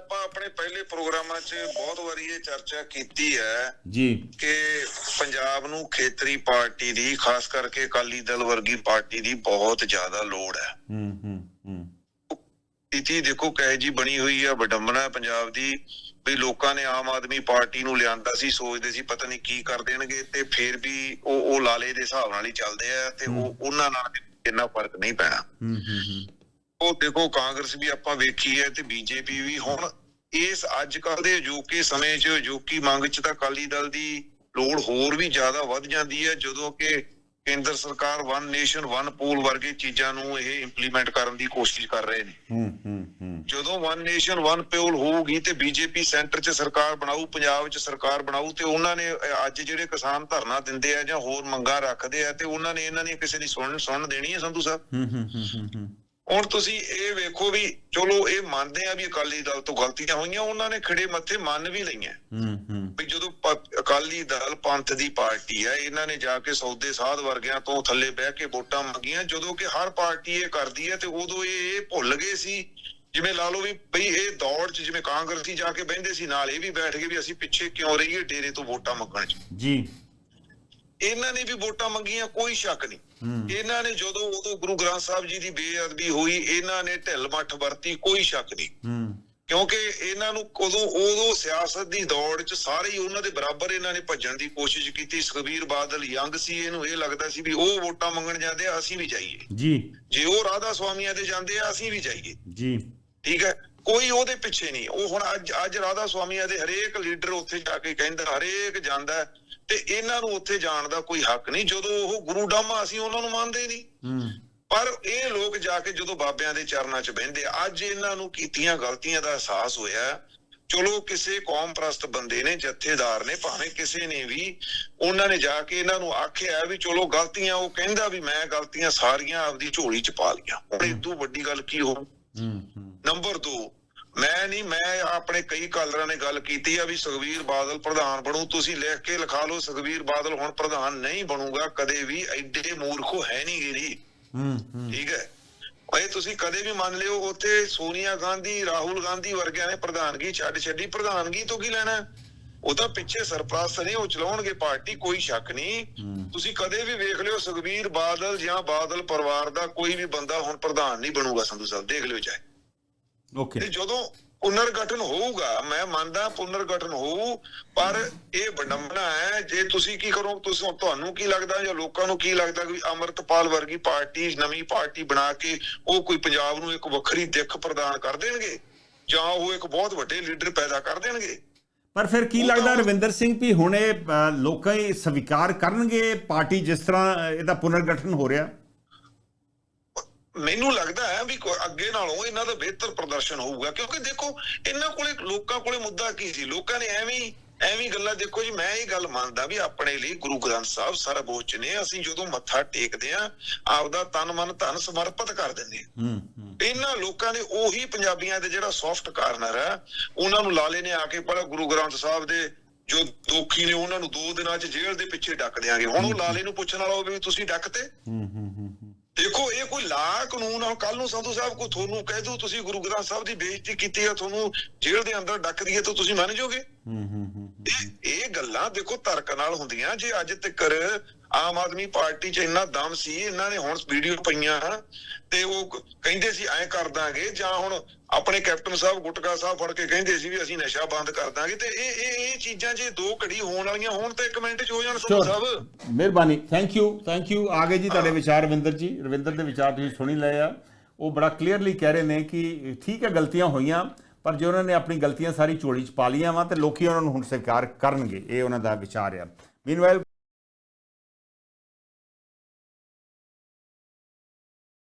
ਆਪਾਂ ਆਪਣੇ ਪਹਿਲੇ ਪ੍ਰੋਗਰਾਮਾਂ 'ਚ ਬਹੁਤ ਵਾਰੀ ਇਹ ਚਰਚਾ ਕੀਤੀ ਹੈ ਜੀ। ਕਿ ਪੰਜਾਬ ਨੂੰ ਖੇਤਰੀ ਪਾਰਟੀ ਦੀ ਖਾਸ ਕਰਕੇ ਅਕਾਲੀ ਦਲ ਵਰਗੀ ਪਾਰਟੀ ਦੀ ਬਹੁਤ ਜ਼ਿਆਦਾ ਲੋੜ ਹੈ। ਹੂੰ ਹੂੰ ਹੂੰ। ਸਥਿਤੀ ਦੇਖੋ ਕਹੇ ਜੀ ਬਣੀ ਹੋਈ ਆ ਵਡੰਬਨਾ ਪੰਜਾਬ ਦੀ ਵੀ ਲੋਕਾਂ ਨੇ ਆਮ ਆਦਮੀ ਪਾਰਟੀ ਨੂੰ ਲਿਆਂਦਾ ਸੀ ਸੋਚਦੇ ਸੀ ਪਤਾ ਨਹੀਂ ਕੀ ਕਰ ਦੇਣਗੇ ਤੇ ਫਿਰ ਵੀ ਉਹ ਉਹ ਲਾਲੇ ਦੇ ਹਿਸਾਬ ਨਾਲ ਹੀ ਚੱਲਦੇ ਆ ਤੇ ਉਹ ਉਹਨਾਂ ਨਾਲ ਇੰਨਾ ਫ਼ਰਕ ਨਹੀਂ ਪੈਣਾ। ਹੂੰ ਹੂੰ ਹੂੰ। ਉਹ ਦੇਖੋ ਕਾਂਗਰਸ ਵੀ ਆਪਾਂ ਵੇਖੀ ਹੈ ਤੇ ਬੀਜੇਪੀ ਵੀ। ਹੁਣ ਇਸ ਅੱਜ ਕੱਲ ਦੇ ਅਜੋਕੇ ਸਮੇਂ 'ਚ ਅਜੋਕੀ ਮੰਗ 'ਚ ਤਾਂ ਅਕਾਲੀ ਦਲ ਦੀ ਲੋੜ ਹੋਰ ਵੀ ਜ਼ਿਆਦਾ ਵੱਧ ਜਾਂਦੀ ਹੈ ਜਦੋਂ ਕਿ ਕੇਂਦਰ ਸਰਕਾਰ ਵਨ ਨੇਸ਼ਨ ਵਨ ਪੂਲ ਵਰਗੇ ਚੀਜ਼ਾਂ ਨੂੰ ਇਹ ਇੰਪਲੀਮੈਂਟ ਕਰਨ ਦੀ ਕੋਸ਼ਿਸ਼ ਕਰ ਰਹੇ ਨੇ। ਹੂੰ ਹੂੰ ਹੂੰ। ਜਦੋਂ ਵਨ ਨੇਸ਼ਨ ਵਨ ਪੂਲ ਹੋਊਗੀ ਤੇ ਬੀਜੇਪੀ ਸੈਂਟਰ 'ਚ ਸਰਕਾਰ ਬਣਾਊ ਪੰਜਾਬ 'ਚ ਸਰਕਾਰ ਬਣਾਊ ਤੇ ਉਹਨਾਂ ਨੇ ਅੱਜ ਜਿਹੜੇ ਕਿਸਾਨ ਧਰਨਾ ਦਿੰਦੇ ਆ ਜਾਂ ਹੋਰ ਮੰਗਾਂ ਰੱਖਦੇ ਆ ਤੇ ਉਹਨਾਂ ਨੇ ਇਹਨਾਂ ਦੀ ਕਿਸੇ ਦੀ ਸੁਣ ਸੁਣ ਦੇਣੀ ਹੈ ਸੰਧੂ ਸਾਹਿਬ? ਹੂੰ ਹੂੰ ਹੂੰ ਹੂੰ। ਹੁਣ ਤੁਸੀਂ ਇਹ ਵੇਖੋ ਵੀ ਚਲੋ ਇਹ ਮੰਨਦੇ ਆ ਵੀ ਅਕਾਲੀ ਦਲ ਤੋਂ ਗਲਤੀਆਂ ਹੋਈਆਂ ਉਹਨਾਂ ਨੇ ਖੜੇ ਮੱਥੇ ਮੰਨ ਵੀ ਲਈਆਂ। ਹੂੰ ਹੂੰ। ਵੀ ਜਦੋਂ ਅਕਾਲੀ ਦਲ ਪੰਥ ਦੀ ਪਾਰਟੀ ਹੈ ਇਹਨਾਂ ਨੇ ਜਾ ਕੇ ਸੌਦੇ ਸਾਧ ਵਰਗਿਆਂ ਤੋਂ ਥੱਲੇ ਬਹਿ ਕੇ ਵੋਟਾਂ ਮੰਗੀਆਂ ਜਦੋਂ ਕਿ ਹਰ ਪਾਰਟੀ ਇਹ ਕਰਦੀ ਹੈ ਤੇ ਉਦੋਂ ਇਹ ਇਹ ਭੁੱਲ ਗਏ ਸੀ। ਜਿਵੇਂ ਲਾ ਲਓ ਵੀ ਬਈ ਇਹ ਦੌੜ 'ਚ ਜਿਵੇਂ ਕਾਂਗਰਸੀ ਜਾ ਕੇ ਬਹਿੰਦੇ ਸੀ ਨਾਲ ਇਹ ਵੀ ਬੈਠ ਗਏ ਵੀ ਅਸੀਂ ਪਿੱਛੇ ਕਿਉਂ ਰਹੀਏ ਡੇਰੇ ਤੋਂ ਵੋਟਾਂ ਮੰਗਣ 'ਚ। ਜੀ। ਇਹਨਾਂ ਨੇ ਵੀ ਵੋਟਾਂ ਮੰਗੀਆਂ ਕੋਈ ਸ਼ੱਕ ਨਹੀਂ। ਇਹਨਾਂ ਨੇ ਜਦੋਂ ਉਦੋਂ ਗੁਰੂ ਗ੍ਰੰਥ ਸਾਹਿਬ ਜੀ ਦੀ ਬੇਅਦਬੀ ਹੋਈ ਇਹਨਾਂ ਨੇ ਢਿੱਲ ਮੱਠ ਵਰਤੀ ਕੋਈ ਸ਼ੱਕ ਨਹੀਂ। ਕਿਉਂਕਿ ਇਹਨਾਂ ਨੂੰ ਉਦੋਂ ਉਦੋਂ ਸਿਆਸਤ ਦੀ ਦੌੜ 'ਚ ਸਾਰੇ ਹੀ ਉਹਨਾਂ ਦੇ ਬਰਾਬਰ ਇਹਨਾਂ ਨੇ ਭੱਜਣ ਦੀ ਕੋਸ਼ਿਸ਼ ਕੀਤੀ। ਸੁਖਬੀਰ ਬਾਦਲ ਯੰਗ ਸੀ ਇਹਨੂੰ ਇਹ ਲੱਗਦਾ ਸੀ ਵੀ ਉਹ ਵੋਟਾਂ ਮੰਗਣ ਜਾਂਦੇ ਆ ਅਸੀਂ ਵੀ ਜਾਈਏ। ਜੀ। ਜੇ ਉਹ ਰਾਧਾ ਸਵਾਮੀਆਂ ਦੇ ਜਾਂਦੇ ਆ ਅਸੀਂ ਵੀ ਜਾਈਏ। ਜੀ। ਠੀਕ ਹੈ? ਕੋਈ ਉਹਦੇ ਪਿੱਛੇ ਨਹੀਂ। ਉਹ ਹੁਣ ਅੱਜ ਅੱਜ ਰਾਧਾ ਸਵਾਮੀਆਂ ਦੇ ਹਰੇਕ ਲੀਡਰ ਉੱਥੇ ਜਾ ਕੇ ਕਹਿੰਦਾ ਹਰੇਕ ਜਾਂਦਾ ਤੇ ਇਹਨਾਂ ਨੂੰ ਉੱਥੇ ਜਾਣ ਦਾ ਕੋਈ ਹੱਕ ਨਹੀਂ। ਜਦੋਂ ਉਹ ਗੁਰੂ ਡਾਮਾ ਅਸੀਂ ਉਹਨਾਂ ਨੂੰ ਮੰਨਦੇ ਨਹੀਂ। ਪਰ ਇਹ ਲੋਕ ਜਾ ਕੇ ਜਦੋਂ ਬਾਬਿਆਂ ਦੇ ਚਰਨਾਂ 'ਚ ਬਹਿੰਦੇ ਅੱਜ ਇਹਨਾਂ ਨੂੰ ਕੀਤੀਆਂ ਗਲਤੀਆਂ ਦਾ ਅਹਿਸਾਸ ਹੋਇਆ। ਚਲੋ ਕਿਸੇ ਕੌਮ ਪ੍ਰਸਤ ਬੰਦੇ ਨੇ ਜਥੇਦਾਰ ਨੇ ਭਾਵੇਂ ਕਿਸੇ ਨੇ ਵੀ ਉਹਨਾਂ ਨੇ ਜਾ ਕੇ ਇਹਨਾਂ ਨੂੰ ਆਖਿਆ ਵੀ ਚਲੋ ਗਲਤੀਆਂ ਉਹ ਕਹਿੰਦਾ ਵੀ ਮੈਂ ਗਲਤੀਆਂ ਸਾਰੀਆਂ ਆਪਦੀ ਝੋਲੀ 'ਚ ਪਾ ਲਈਆਂ। ਹੁਣ ਇਦੋਂ ਵੱਡੀ ਗੱਲ ਕੀ ਹੂੰ ਨੰਬਰ 2 ਮੈਂ ਨਹੀਂ ਮੈਂ ਆਪਣੇ ਕਈ ਕਾਲਰਾਂ ਨੇ ਗੱਲ ਕੀਤੀ ਆ ਵੀ ਸੁਖਵੀਰ ਬਾਦਲ ਪ੍ਰਧਾਨ ਬਣੂ ਤੁਸੀਂ ਲਿਖ ਕੇ ਲਿਖਾ ਲਓ ਸੁਖਵੀਰ ਬਾਦਲ ਹੁਣ ਪ੍ਰਧਾਨ ਨਹੀਂ ਬਣੂਗਾ ਕਦੇ ਵੀ ਐਡੇ ਮੂਰਖੋ ਹੈ ਨਹੀਂ ਗਿਰੀ ਹੂੰ ਠੀਕ ਹੈ। ਇਹ ਤੁਸੀਂ ਕਦੇ ਵੀ ਮੰਨ ਲਿਓ ਉੱਥੇ ਸੋਨੀਆ ਗਾਂਧੀ ਰਾਹੁਲ ਗਾਂਧੀ ਵਰਗਿਆਂ ਨੇ ਪ੍ਰਧਾਨਗੀ ਛੱਡ ਛੱਡੀ ਪ੍ਰਧਾਨਗੀ ਤੋਂ ਕੀ ਲੈਣਾ? ਉਹ ਤਾਂ ਪਿੱਛੇ ਸਰਪ੍ਰਸਤ ਨੇ ਉਹ ਚਲਾਉਣਗੇ ਪਾਰਟੀ ਕੋਈ ਸ਼ੱਕ ਨਹੀਂ। ਤੁਸੀਂ ਕਦੇ ਵੀ ਵੇਖ ਲਿਓ ਸੁਖਬੀਰ ਬਾਦਲ ਜਾਂ ਬਾਦਲ ਪਰਿਵਾਰ ਦਾ ਕੋਈ ਵੀ ਬੰਦਾ ਹੁਣ ਪ੍ਰਧਾਨ ਨਹੀਂ ਬਣੂਗਾ ਸੰਧੂ ਸਾਹਿਬ ਦੇਖ ਲਿਓ ਚਾਹੇ। ਓਕੇ। ਤੇ ਜਦੋਂ ਪੁਨਰਗਠਨ ਹੋਊਗਾ ਮੈਂ ਮੰਨਦਾ ਪੁਨਰਗਠਨ ਹੋਊ ਪਰ ਇਹ ਵਡੰਬਨਾ ਹੈ ਜੇ ਤੁਸੀਂ ਕੀ ਕਰੋ ਤੁਸੀਂ ਤੁਹਾਨੂੰ ਕੀ ਲੱਗਦਾ ਜਾਂ ਲੋਕਾਂ ਨੂੰ ਕੀ ਲੱਗਦਾ ਕਿ ਅਮਰਤਪਾਲ ਵਰਗੀ ਪਾਰਟੀ ਨਵੀਂ ਪਾਰਟੀ ਬਣਾ ਕੇ ਉਹ ਕੋਈ ਪੰਜਾਬ ਨੂੰ ਇੱਕ ਵੱਖਰੀ ਦਿੱਖ ਪ੍ਰਦਾਨ ਕਰ ਦੇਣਗੇ? ਜਾਂ ਉਹ ਇੱਕ ਬਹੁਤ ਵੱਡੇ ਲੀਡਰ ਪੈਦਾ ਕਰ ਦੇਣਗੇ? ਪਰ ਫਿਰ ਕੀ ਲੱਗਦਾ ਰਵਿੰਦਰ ਸਿੰਘ ਵੀ ਹੁਣ ਇਹ ਲੋਕਾਂ ਹੀ ਸਵੀਕਾਰ ਕਰਨਗੇ ਪਾਰਟੀ ਜਿਸ ਤਰ੍ਹਾਂ ਇਹਦਾ ਪੁਨਰਗਠਨ ਹੋ ਰਿਹਾ? ਮੈਨੂੰ ਲੱਗਦਾ ਹੈ ਵੀ ਅੱਗੇ ਨਾਲੋਂ ਇਹਨਾਂ ਦਾ ਬਿਹਤਰ ਪ੍ਰਦਰਸ਼ਨ ਹੋਊਗਾ। ਕਿਉਂਕਿ ਦੇਖੋ ਇਹਨਾਂ ਕੋਲੇ ਲੋਕਾਂ ਕੋਲੇ ਮੁੱਦਾ ਕੀ ਸੀ? ਲੋਕਾਂ ਨੇ ਐਵੇਂ ਹੀ ਐਵੇਂ ਗੱਲਾਂ ਦੇਖੋ ਜੀ ਮੈਂ ਇਹ ਗੱਲ ਮੰਨਦਾ ਵੀ ਆਪਣੇ ਲਈ ਗੁਰੂ ਗ੍ਰੰਥ ਸਾਹਿਬ ਸਰਬੋੱਚ ਨੇ ਅਸੀਂ ਜਦੋਂ ਮੱਥਾ ਟੇਕਦੇ ਆ ਆਪਦਾ ਤਨ ਮਨ ਧਨ ਸਮਰਪਿਤ ਕਰ ਦਿੰਦੇ ਹਾਂ। ਇਹਨਾਂ ਲੋਕਾਂ ਨੇ ਉਹੀ ਪੰਜਾਬੀਆਂ ਦੇ ਜਿਹੜਾ ਸੌਫਟ ਕਾਰਨਰ ਹੈ ਉਹਨਾਂ ਨੂੰ ਲਾਲੇ ਨੇ ਆ ਕੇ ਪਹਿਲਾਂ ਗੁਰੂ ਗ੍ਰੰਥ ਸਾਹਿਬ ਦੇ ਜੋ ਦੋਖੀ ਨੇ ਉਹਨਾਂ ਨੂੰ ਦੋ ਦਿਨਾਂ 'ਚ ਜੇਲ੍ਹ ਦੇ ਪਿੱਛੇ ਡੱਕ ਦਿਆਂਗੇ। ਹੁਣ ਉਹ ਲਾਲੇ ਨੂੰ ਪੁੱਛਣ ਵਾਲਾ ਹੋਵੇ ਵੀ ਤੁਸੀਂ ਡੱਕਤੇ? ਹੂੰ ਹੂੰ ਹੂੰ। ਦੇਖੋ ਇਹ ਕੋਈ ਲਾ ਕਾਨੂੰਨ ਆ ਕੱਲ ਨੂੰ ਸੰਧੂ ਸਾਹਿਬ ਕੋ ਤੁਹਾਨੂੰ ਕਹਿ ਦੂ ਤੁਸੀਂ ਗੁਰੂ ਗ੍ਰੰਥ ਸਾਹਿਬ ਦੀ ਬੇਇੱਜ਼ਤੀ ਕੀਤੀ ਆ ਤੁਹਾਨੂੰ ਜੇਲ੍ਹ ਦੇ ਅੰਦਰ ਡੱਕ ਦਈਏ ਤਾਂ ਤੁਸੀਂ ਮੰਨ ਜਾਓਗੇ। ਹੂੰ ਹੂੰ। ਹੂੰ ਇਹ ਗੱਲਾਂ ਦੇਖੋ ਤਰਕ ਨਾਲ ਹੁੰਦੀਆਂ। ਜੇ ਅੱਜ ਤੱਕ ਆਮ ਆਦਮੀ ਪਾਰਟੀ 'ਚ ਇੰਨਾ ਦਮ ਸੀ ਇਹਨਾਂ ਨੇ ਹੁਣ ਵੀਡੀਓ ਪਈਆਂ ਤੇ ਉਹ ਕਹਿੰਦੇ ਸੀ ਐਂ ਕਰ ਦਾਂਗੇ ਜਾਂ ਹੁਣ ਆਪਣੇ ਕੈਪਟਨ ਸਾਹਿਬ ਗੁਟਕਾ ਸਾਹਿਬ ਫੜ ਕੇ ਕਹਿੰਦੇ ਸੀ ਵੀ ਅਸੀਂ ਨਸ਼ਾ ਬੰਦ ਕਰ ਦਾਂਗੇ ਤੇ ਇਹ ਇਹ ਇਹ ਚੀਜ਼ਾਂ ਜੇ ਦੋ ਘੜੀ ਹੋਣ ਵਾਲੀਆਂ ਹੋਣ ਤਾਂ ਇੱਕ ਮਿੰਟ 'ਚ ਹੋ ਜਾਣ Sure. ਸਾਹਿਬ। ਮਿਹਰਬਾਨੀ। ਥੈਂਕ ਯੂ ਥੈਂਕ ਯੂ ਆ ਗਏ ਜੀ ਤੁਹਾਡੇ ਵਿਚਾਰ ਰਵਿੰਦਰ ਜੀ। ਰਵਿੰਦਰ ਦੇ ਵਿਚਾਰ ਤੁਸੀਂ ਸੁਣੀ ਲਏ ਆ। ਉਹ ਬੜਾ ਕਲੀਅਰਲੀ ਕਹਿ ਰਹੇ ਨੇ ਕਿ ਠੀਕ ਹੈ ਗਲਤੀਆਂ ਹੋਈਆਂ। ਪਰ ਜੇ ਉਹਨਾਂ ਨੇ ਆਪਣੀ ਗਲਤੀਆਂ ਸਾਰੀ ਝੋਲੀ 'ਚ ਪਾ ਲਈਆਂ ਵਾ ਤੇ ਲੋਕੀ ਉਹਨਾਂ ਨੂੰ ਹੁਣ ਸਵੀਕਾਰ ਕਰਨਗੇ, ਇਹ ਉਹਨਾਂ ਦਾ ਵਿਚਾਰ ਆ। ਮੀਨਵਾਈਲ